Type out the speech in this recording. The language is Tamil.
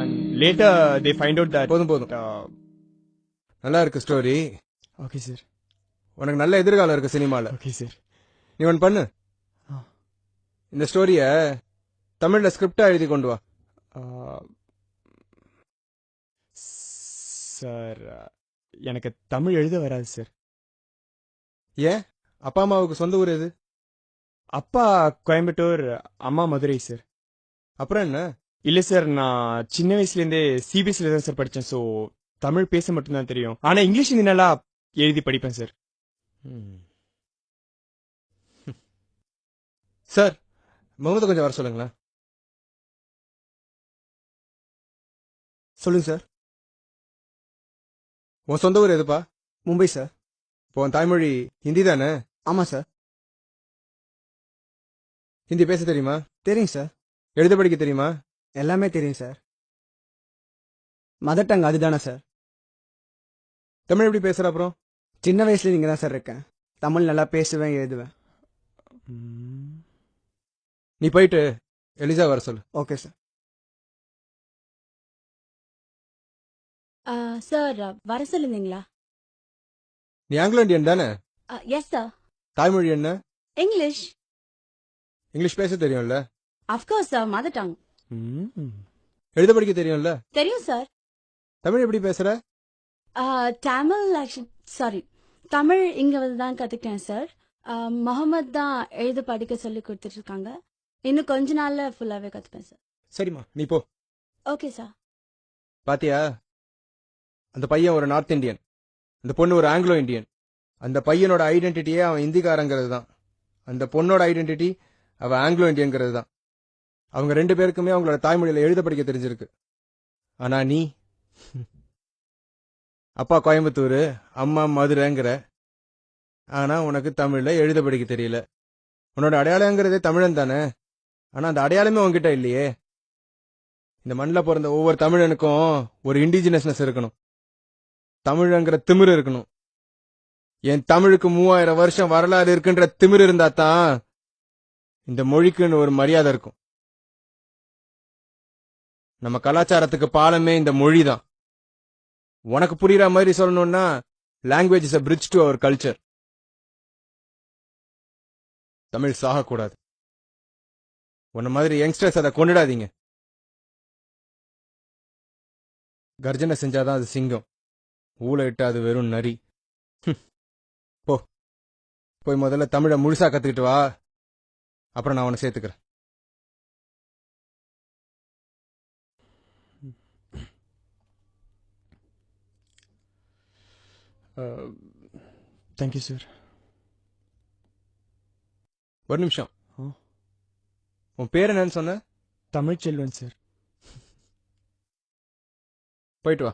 and later they find out that போதும் போதும். uh, நல்லா இருக்கு ஸ்டோரி okay sir. உனக்கு நல்ல எதிர்காலம் இருக்கு சினிமால. Okay sir. நீ ஒன்று பண்ணு. இந்த ஸ்டோரிய தமிழ்ல ஸ்கிரிப்டா எழுதி கொண்டு வா. சார் எனக்கு தமிழ் எழுத வராது சார். ஏன்? அப்பா அம்மாவுக்கு சொந்த ஊர் எது? அப்பா கோயம்புத்தூர் அம்மா மதுரை சார். அப்புறம் என்ன? இல்ல சார் நான் சின்ன வயசுல இருந்தே சிபிஎஸ்சில தான் சார் படிச்சேன் ஸோ தமிழ் பேச மட்டும்தான் தெரியும். ஆனா இங்கிலீஷ் நல்லா எழுதி படிப்பேன் சார். சார் முகமது கொஞ்சம் வர சொல்லுங்களேன். சொல்லுங்க சார். உன் சொந்த ஊர் எதுப்பா? மும்பை சார். இப்போ உன் தாய்மொழி ஹிந்தி தானே? ஆமா சார். ஹிந்தி பேச தெரியுமா? தெரியும் சார். எழுத படிக்க தெரியுமா? எல்லாமே தெரியும் சார் மதர் டங் அதுதானே சார் தமிழ் எப்படி பேசுற அப்புறம் சின்ன வயசுல நீங்க தான் சார் இருக்கேன். தமிழ் நல்லா பேசுவேன் எழுதுவேன். நீ போயிட்டு எலிசா வர சொல்லு. ஓகே சார் சார் வர சொல்லுங்களா நீ ஆங்கிலோ இந்தியன் தானே? எஸ் சார் தாய்மொழி என்ன? இங்கிலீஷ் இங்கிலீஷ் பேச தெரியும்ல? Of course sir mother tongue. எழுத படிக்க தெரியும்ல? தெரியும் சார். தமிழ் எப்படி பேசுற? தமிழ் சாரி தமிழ் இங்க வந்து தான் கத்துக்கிட்டேன் சார். முகமது தான் எழுத படிக்க சொல்லி கொடுத்துட்டு இருக்காங்க இன்னும் கொஞ்ச நாள்ல ஃபுல்லாவே கத்துப்பேன் சார். சரிம்மா நீ போ. Okay sir. பாத்தியா? அந்த பையன் ஒரு நார்த் இந்தியன். அந்த பொண்ணு ஒரு ஆங்கிலோ இந்தியன். அந்த பையனோட ஐடென்டிட்டியே அவன் இந்திக்காரங்கிறது தான். அந்த பொண்ணோட ஐடென்டிட்டி அவ ஆங்கிலோ இந்தியன்கிறது தான். அவங்க ரெண்டு பேருக்குமே அவங்களோட தாய்மொழியில் எழுத படிக்க தெரிஞ்சிருக்கு. ஆனா நீ? அப்பா கோயம்புத்தூர் அம்மா மதுரைங்கிற. ஆனா உனக்கு தமிழில் எழுத படிக்க தெரியல. உன்னோட அடையாளங்கிறதே தமிழன் தானே? ஆனா அந்த அடையாளமே உங்ககிட்ட இல்லையே. இந்த மண்ணில் பிறந்த ஒவ்வொரு தமிழனுக்கும் ஒரு இண்டிஜினஸ்னஸ் இருக்கணும். தமிழங்கிற திமிரு இருக்கணும். என் தமிழுக்கு மூவாயிரம் வருஷம் வரலாறு இருக்குன்ற திமிரு இருந்தா தான் இந்த மொழிக்குன்னு ஒரு மரியாதை இருக்கும். நம்ம கலாச்சாரத்துக்கு பாலமே இந்த மொழி தான் உனக்கு புரியுற மாதிரி சொல்லணும்னா language is a bridge to our culture Tamil சாகக்கூடாது. உன்ன மாதிரி யங்ஸ்டர்ஸ் அதை கொண்டுடாதீங்க. கர்ஜனை செஞ்சாதான் அது சிங்கம். ஊழ இட்டு அது வெறும் நரி. போ. போய் முதல்ல தமிழை முழுசா கத்துக்கிட்டு வா. அப்புறம் நான் உன்னை சேர்த்துக்கிறேன். தேங்க்யூ சார் ஒரு நிமிஷம். உன் பேர் என்னன்னு சொன்ன? தமிழ்ச்செல்வன் சார் போயிட்டு வா.